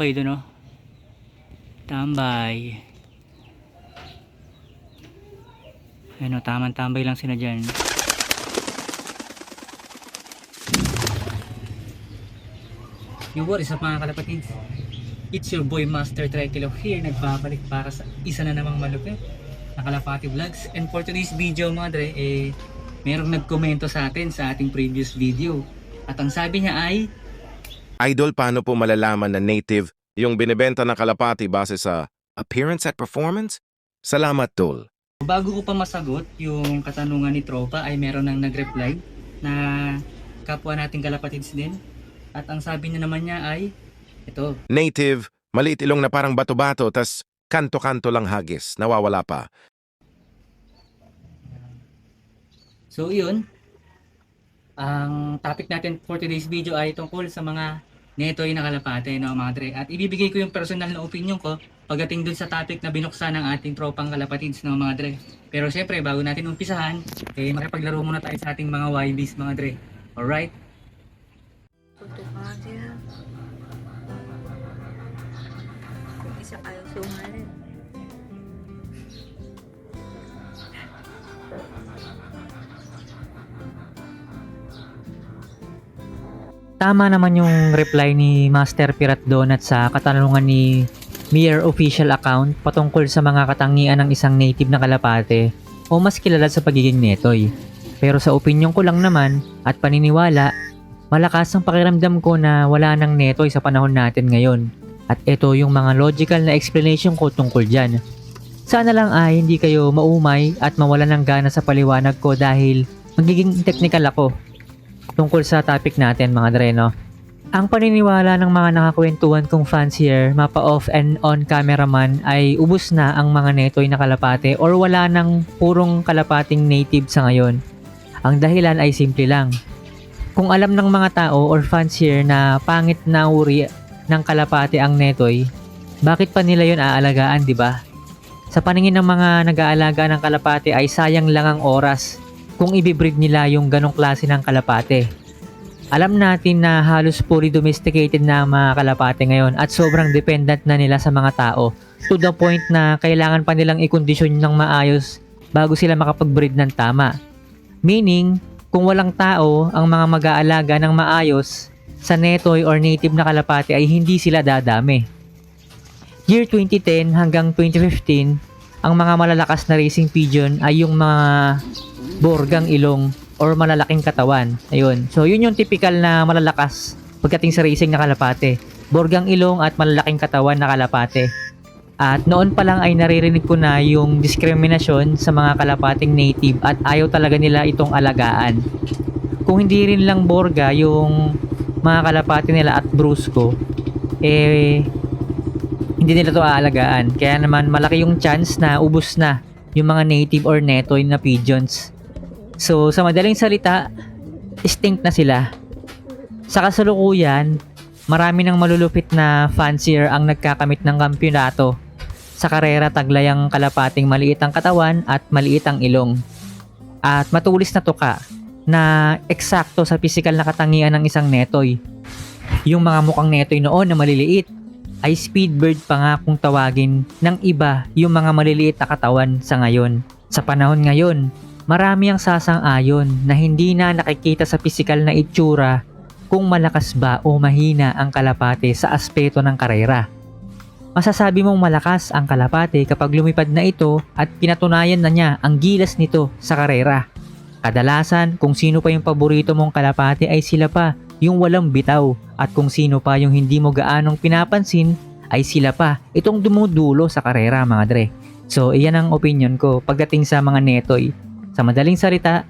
Tambay doon oh. Tambay. Ano, tamang tambay lang sila dyan. Yung is up mga kalapatid? It's your boy Master Trekilo here nagbabalik para sa isa na namang malupit na Kalapati Vlogs and for today's video mga dre eh merong nagkomento sa atin sa ating previous video at ang sabi niya ay Idol, paano po malalaman na native yung binibenta na kalapati base sa appearance at performance? Salamat, Tol. bago ko pa masagot yung katanungan ni Tropa ay meron nang nag-reply na kapwa nating kalapatids din at ang sabi niya naman niya ay ito Native, maliit ilong na parang bato-bato, tas kanto-kanto lang hagis, nawawala pa. So yun, ang topic natin for today's video ay tungkol sa mga netoy na kalapate no mga dre. At ibibigay ko yung personal na opinion ko pagdating dun sa topic na binuksan ng ating tropang kalapatids no mga dre. Pero syempre bago natin umpisahan, eh makipaglaro muna tayo sa ating mga YBs mga dre. Alright? Punto ka siya. Kung isa ayaw sumalit. Tama naman yung reply ni Master Pirat Donut sa katanungan ni Mir official account patungkol sa mga katangian ng isang native na kalapate o mas kilala sa pagiging netoy. Pero sa opinion ko lang naman at paniniwala, malakas ang pakiramdam ko na wala nang netoy sa panahon natin ngayon. At ito yung mga logical na explanation ko tungkol dyan. Sana lang ay hindi kayo maumay at mawala ng gana sa paliwanag ko dahil magiging technical ako tungkol sa topic natin mga dreno. Ang paniniwala ng mga nakakwentuhan kong fans here, mapa off and on cameraman ay ubus na ang mga netoy na kalapate or wala nang purong kalapating native sa ngayon. Ang dahilan ay simple lang. Kung alam ng mga tao or fans here na pangit na uri ng kalapate ang netoy, bakit pa nila yon aalagaan, di ba? Sa paningin ng mga nag-aalaga ng kalapate ay sayang lang ang oras kung ibibreed nila yung ganong klase ng kalapate. Alam natin na halos fully domesticated na ang mga kalapate ngayon at sobrang dependent na nila sa mga tao to the point na kailangan pa nilang ikondisyon ng maayos bago sila makapag-breed ng tama. Meaning, kung walang tao ang mga mag-aalaga ng maayos sa netoy or native na kalapate ay hindi sila dadami. Year 2010 hanggang 2015, ang mga malalakas na racing pigeon ay yung mga borgang ilong or malalaking katawan. Ayun. So, yun yung typical na malalakas pagdating sa racing na kalapate. Borgang ilong at malalaking katawan na kalapate. At noon pa lang ay naririnig ko na yung diskriminasyon sa mga kalapating native at ayaw talaga nila itong alagaan. Kung hindi rin lang borga yung mga kalapate nila at brusko, eh, hindi nila to aalagaan. Kaya naman malaki yung chance na ubus na yung mga native or netoy na pigeons. So, sa madaling salita, extinct na sila. Sa kasalukuyan, marami ng malulupit na fancier ang nagkakamit ng kampyonato. Sa karera taglay ang kalapating maliit ang katawan at maliit ang ilong. At matulis na tuka na eksakto sa pisikal na katangian ng isang netoy. Yung mga mukhang netoy noon na maliliit ay speedbird pa nga kung tawagin ng iba yung mga maliliit na katawan sa ngayon. Sa panahon ngayon, marami ang sasang-ayon na hindi na nakikita sa pisikal na itsura kung malakas ba o mahina ang kalapate sa aspeto ng karera. Masasabi mong malakas ang kalapate kapag lumipad na ito at pinatunayan na niya ang gilas nito sa karera. Kadalasan, kung sino pa yung paborito mong kalapate ay sila pa yung walang bitaw at kung sino pa yung hindi mo gaanong pinapansin ay sila pa itong dumudulo sa karera mga dre. So iyan ang opinion ko pagdating sa mga netoy. Sa madaling salita,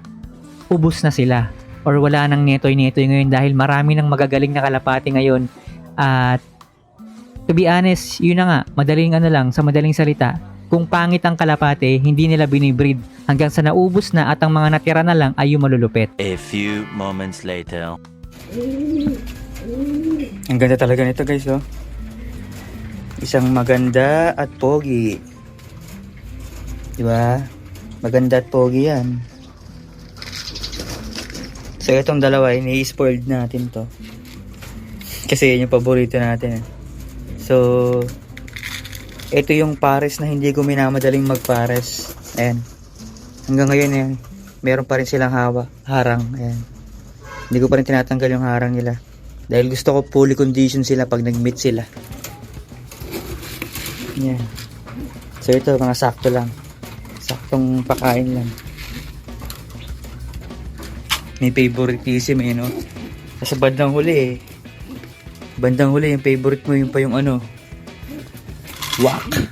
ubus na sila or wala nang netoy-netoy ngayon dahil marami ng magagaling na kalapate ngayon at to be honest, yun na nga, madaling ano lang, sa madaling salita, kung pangit ang kalapate, hindi nila binibreed hanggang sa naubos na at ang mga natira na lang ay yung malulupit. A few moments later. Ang ganda talaga nito guys oh. Isang maganda at pogi. Di ba? Maganda at pogi yan. So itong dalawa, ini-spoiled natin to. Kasi yan yung paborito natin eh. So, ito yung pares na hindi ko minamadaling magpares. Ayan. Hanggang ngayon, ayan, meron pa rin silang hawa, harang. Ayan. Hindi ko pa rin tinatanggal yung harang nila. Dahil gusto ko fully condition sila pag nag-meet sila. Yan. So ito, mga sakto lang. Saktong pakain lang. May favoritism eh, no? Sa bandang huli eh. Bandang huli, yung favorite mo, yung pa yung ano, wak.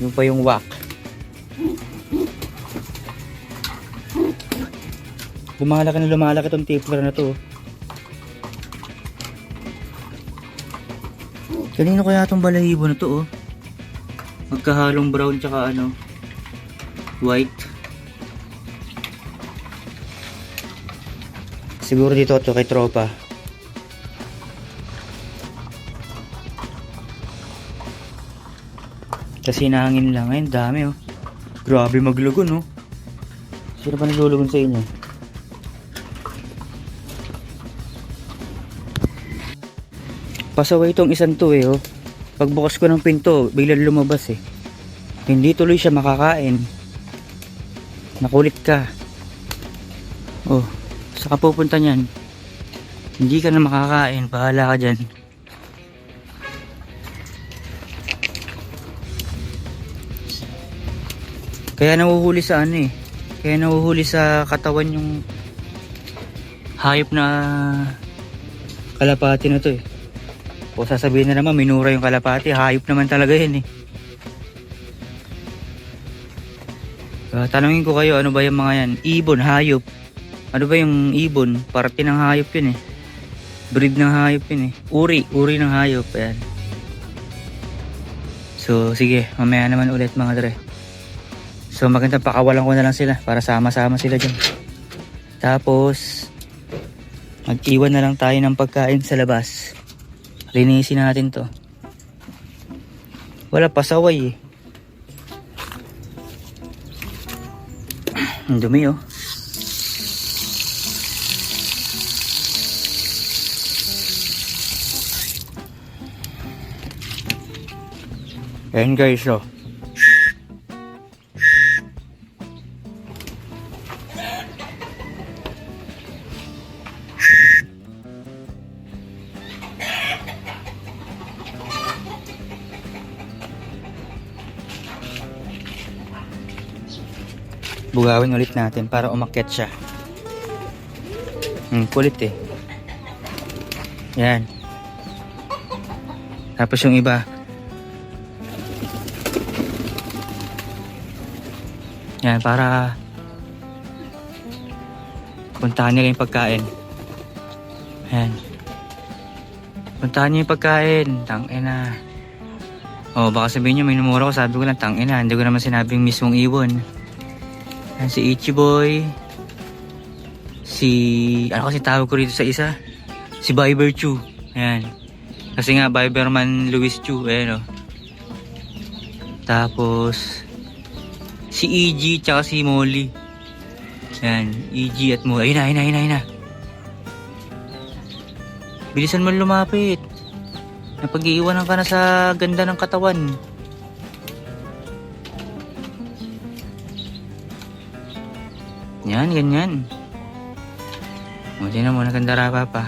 Yung pa yung wak. Lumalaki na lumalaki tong tipler na to. Kanino kaya tong balahibo na to oh? Magkahalong brown tsaka ano white. Siguro dito to kay tropa. Kasi nahangin lang. Ayun, dami oh. Grabe maglugon oh. Sino ba naglulugon sa inyo? Pasaway itong isang to eh oh. Pagbukas ko ng pinto, biglang lumabas eh. Hindi tuloy siya makakain. Nakulit ka. Oh, saan ka pupunta niyan? Hindi ka na makakain, bahala ka dyan. Kaya nahuhuli sa ano eh. Kaya nahuhuli sa katawan yung hayop na kalapati na to eh. O sasabihin na naman, minura yung kalapati. Hayop naman talaga yan eh. Ah, tanungin ko kayo, ano ba yung mga yan? Ibon, hayop. Ano ba yung ibon? Parte ng hayop yun eh. Breed ng hayop yun eh. Uri, uri ng hayop. Ayan. So, sige, mamaya naman ulit mga dre. So, maganda pakawalan ko na lang sila para sama-sama sila dyan. Tapos, mag-iwan na lang tayo ng pagkain sa labas. Linisin natin to. Wala pasaway eh. Ang dumi oh. Ayan guys oh. Bugawin ulit natin para umakyat siya. Hmm, kulit eh. Yan. Tapos yung iba. Yan, para puntahan nila yung pagkain. Yan. Puntahan niyo yung pagkain. Tangina. Oh, baka sabihin niyo minumura ko. Sabi ko lang, tangina. Hindi ko naman sinabing mismong ibon. Yan si Ichiboy. Si... Ano kasi tawag ko rito sa isa? Si Biber Chu. Ayan. Kasi nga, Biberman Luis Chu. Ayan o. Tapos... Si EG tsaka si Molly. Ayan. EG at Molly. Ayun na, ayun na, ayun na, ayun na. Bilisan mo lumapit. Napag-iiwanan ka na sa ganda ng katawan. Yan, ganyan. O, na mo, nagandara pa.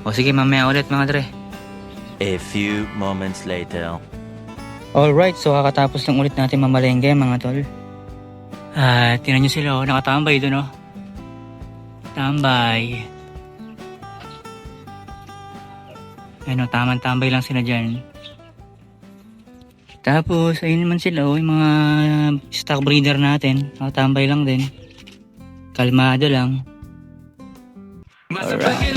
O, sige, mamaya ulit mga dre. A few moments later. Alright, so kakatapos lang ulit natin mamalengke mga tol. Ah, tinan nyo sila oh, nakatambay doon oh. Tambay. Ano, tamang tambay lang sila dyan. Tapos, ayun naman sila oh, yung mga stock breeder natin. Nakatambay lang din. Kalmado lang. Alright.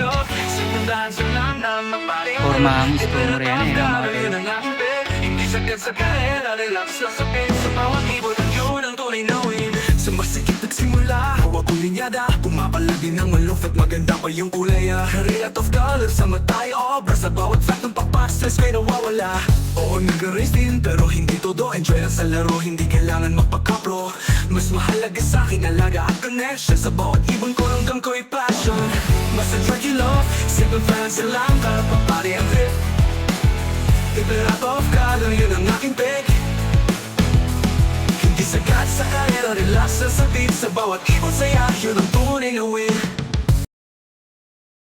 Forma ang istorya na yun mga tol. Hindi sagad sa kaya, relax lang sa pain Sa bawat ibon ang yun ang tunay na win Sa masikip nagsimula, hawak ko linyada. Pumapalagi ng maluf at maganda pa yung kulay ah. Relat of color sa matay obra Sa bawat fact ng papastress may nawawala. Oo nag-race din pero hindi todo. Enjoy lang sa laro, hindi kailangan magpakapro. Mas mahalaga sa akin alaga at connection Sa bawat ibon ko hanggang ko'y passion. Mas attract you love, simple fans lang Kapapari ang trip. Pirate of color, yun ang aking pick sagat sa karera, relax sa sabit. Sa bawat ibon saya, yun ang tunay na win